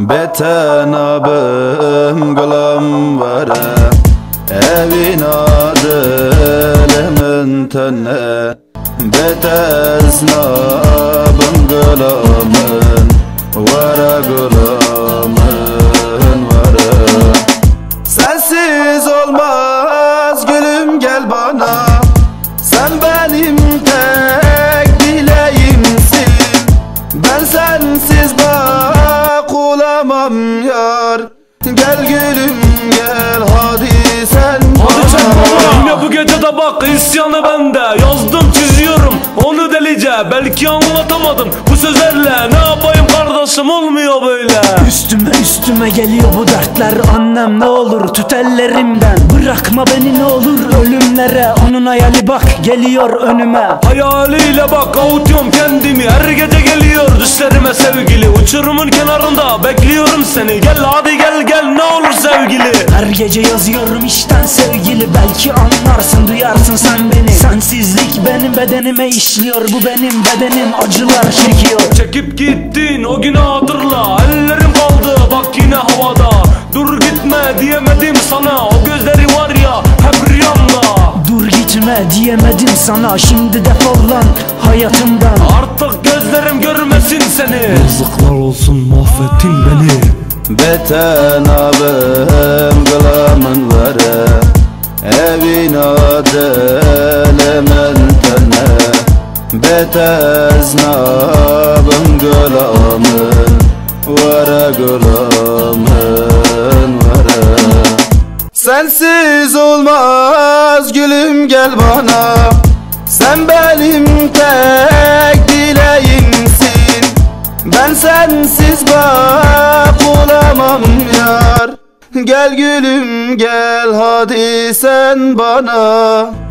Beten abim gılam vere Evin adı lemin tenne Betesn abim gılamın Vere gılamın vere Sensiz olmaz gülüm gel bana. Sen benim tek olamam yar. Gel gülüm gel. Hadi sen Hadi çek bana. Yine bu gece de bak isyanı bende. Yazdım çiziyorum. Onu delice Belki anlatamadım. Bu sözlerle Ne yapayım kardeşim? Olmuyor böyle. Üstüme üstüme geliyor bu dertler. Annem ne olur tut ellerimden. Bırakma beni ne olur ölümlere. Onun hayali bak geliyor önüme. Hayaliyle bak avutuyorum kendimi. Her gece düşlerime sevgili Uçurumun kenarında bekliyorum seni. Gel hadi gel gel ne olur sevgili. Her gece yazıyorum işten sevgili. Belki anlarsın duyarsın sen beni. Sensizlik benim bedenime işliyor. Bu benim bedenim acılar çekiyor. Çekip gittin o günü hatırla. Ellerim kaldı bak yine havada. Dur gitme diyemedim sana. O gözleri var ya hep rüyamda Gitme diyemedim sana. Şimdi defol lan hayatımdan. Artık gözlerim görmesin seni. Yazıklar olsun mahvettin beni. Beten abim gılamın vere. Evin adı lemin tenne Betesn abim gılamın Vere gılamın Sensiz olmaz gülüm gel bana. Sen benim tek dileğimsin. Ben sensiz bak olamam yar. Gel gülüm gel hadi sen bana